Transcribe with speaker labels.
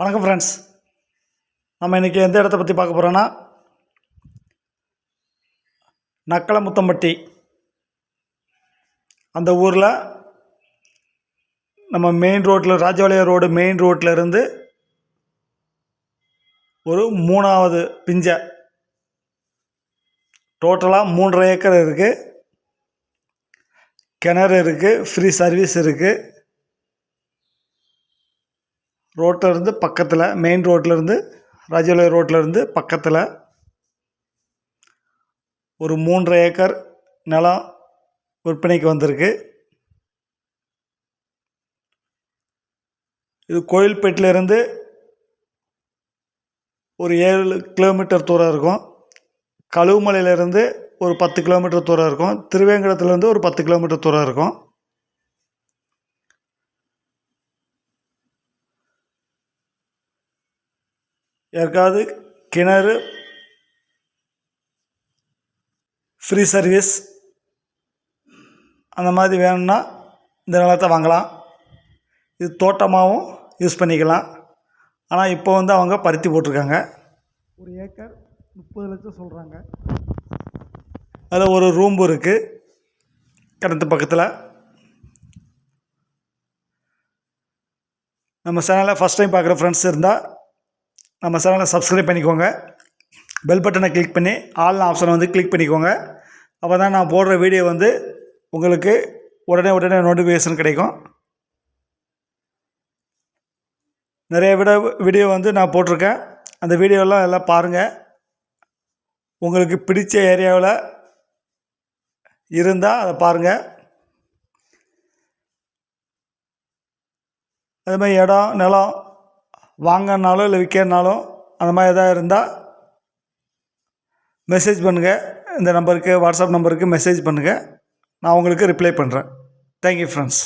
Speaker 1: வணக்கம் ஃப்ரெண்ட்ஸ் நம்ம இன்றைக்கி எந்த இடத்த பற்றி பார்க்க போகிறோன்னா நக்கலமுத்தம்பட்டி. அந்த ஊரில் நம்ம மெயின் ரோட்டில் ராஜவாளைய ரோடு மெயின் ரோட்டில் இருந்து ஒரு மூணாவது பிஞ்சை. டோட்டலாக மூன்றரை ஏக்கர் இருக்குது கிணறு இருக்குது ஃப்ரீ சர்வீஸ் இருக்குது ரோட்டில் இருந்து பக்கத்தில் மெயின் ரோட்டில் இருந்து ரோட்லேருந்து ரோட்டில் இருந்து பக்கத்தில் ஒரு மூன்றரை ஏக்கர் நிலம் விற்பனைக்கு வந்திருக்கு. இது கோயில்பேட்டிலேருந்து ஒரு ஏழு கிலோமீட்டர் தூரம் இருக்கும். கழுவுமலையிலேருந்து ஒரு பத்து கிலோமீட்டர் தூரம் இருக்கும். திருவேங்கடத்துலேருந்து ஒரு பத்து கிலோமீட்டர் தூரம் இருக்கும். யாருக்காவது கிணறு ஃப்ரீ சர்வீஸ் அந்த மாதிரி வேணும்னா இந்த நிலத்தை வாங்கலாம். இது தோட்டமாகவும் யூஸ் பண்ணிக்கலாம். ஆனால் இப்போ வந்து அவங்க பருத்தி போட்டிருக்காங்க. ஒரு ஏக்கர் முப்பது லட்சம் சொல்கிறாங்க அதில் ஒரு ரூம்பு இருக்குது கிணத்து பக்கத்தில். நம்ம சேனலை ஃபஸ்ட் டைம் பார்க்குற ஃப்ரெண்ட்ஸ் இருந்தால் நம்ம சேனலை சப்ஸ்கிரைப் பண்ணிக்கோங்க. பெல் பட்டனை கிளிக் பண்ணி ஆல் ஆப்ஷனை வந்து கிளிக் பண்ணிக்கோங்க. அப்போ தான் நான் போடுற வீடியோ வந்து உங்களுக்கு உடனே உடனே நோட்டிஃபிகேஷன் கிடைக்கும். நிறைய விட வீடியோ வந்து நான் போட்டிருக்கேன். அந்த வீடியோலாம் எல்லாம் பாருங்கள் உங்களுக்கு பிடிச்ச ஏரியாவில் இருந்தால் அதை பாருங்கள் அது மாதிரி இடம் நிலம் வாங்கினாலும் இல்லை விற்கிறனாலும் அந்த மாதிரி எதாவது இருந்தால் மெசேஜ் பண்ணுங்கள் இந்த நம்பருக்கு வாட்ஸ்அப் நம்பருக்கு மெசேஜ் பண்ணுங்கள் நான் உங்களுக்கு ரிப்ளை பண்ணுறேன் தேங்க்யூ ஃப்ரெண்ட்ஸ்